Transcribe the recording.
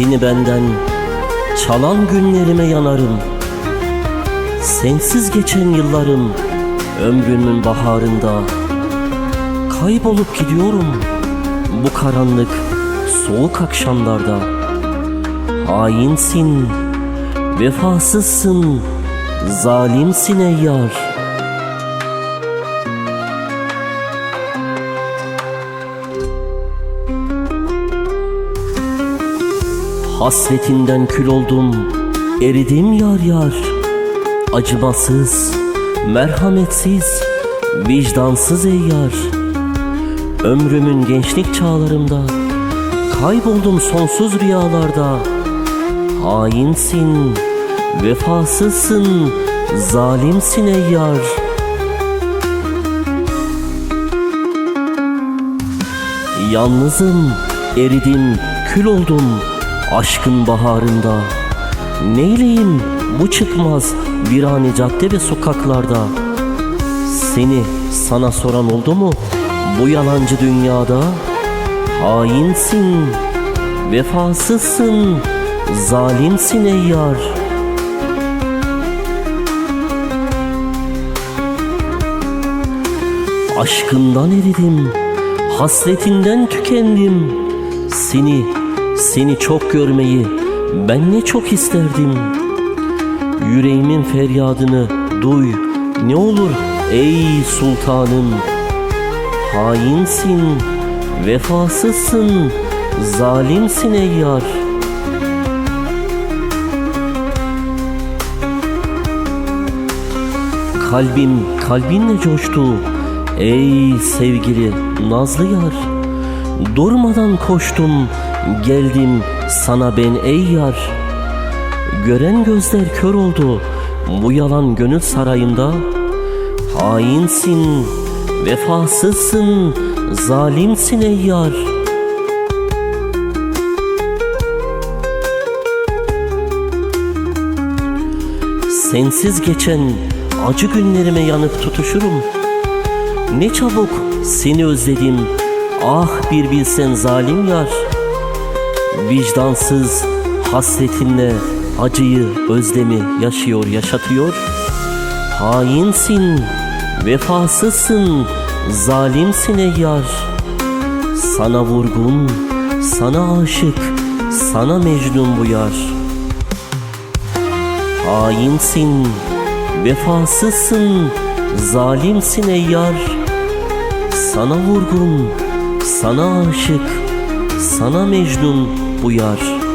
Seni benden çalan günlerime yanarım. Sensiz geçen yıllarım ömrümün baharında Kaybolup gidiyorum bu karanlık soğuk akşamlarda. Hainsin, vefasızsın, zalimsin ey yar Hasretinden kül oldum, eridim yar yar. Acımasız, merhametsiz, vicdansız ey yar. Ömrümün gençlik çağlarımda Kayboldum sonsuz rüyalarda. Hainsin, vefasızsın, zalimsin ey yar. Yalnızım, eridim, kül oldum aşkın baharında Neyleyim bu çıkmaz virane cadde ve sokaklarda? Seni sana soran oldu mu bu yalancı dünyada? Hainsin, vefasızsın, zalimsin ey yar. Aşkından eridim, hasretinden tükendim. Seni, seni çok görmeyi ben ne çok isterdim. Yüreğimin feryadını duy ne olur ey sultanım. Hainsin, vefasızsın, zalimsin ey yar. Kalbim kalbinle coştu Ey sevgili nazlı yar Durmadan koştum geldim sana ben ey yar. Gören gözler kör oldu bu yalan gönül sarayında. Hainsin, vefasızsın, zalimsin ey yar. Sensiz geçen acı günlerime yanıp tutuşurum. Ne çabuk seni özledim Ah bir bilsen zalim yar. Vicdansız hasretinle acıyı özlemi yaşıyor yaşatıyor. Hainsin, vefasızsın, zalimsin ey yar. Sana vurgun, sana aşık, sana mecnun bu yar. Hainsin, vefasızsın, zalimsin ey yar. Sana vurgun, sana aşık, sana mecnun bu yar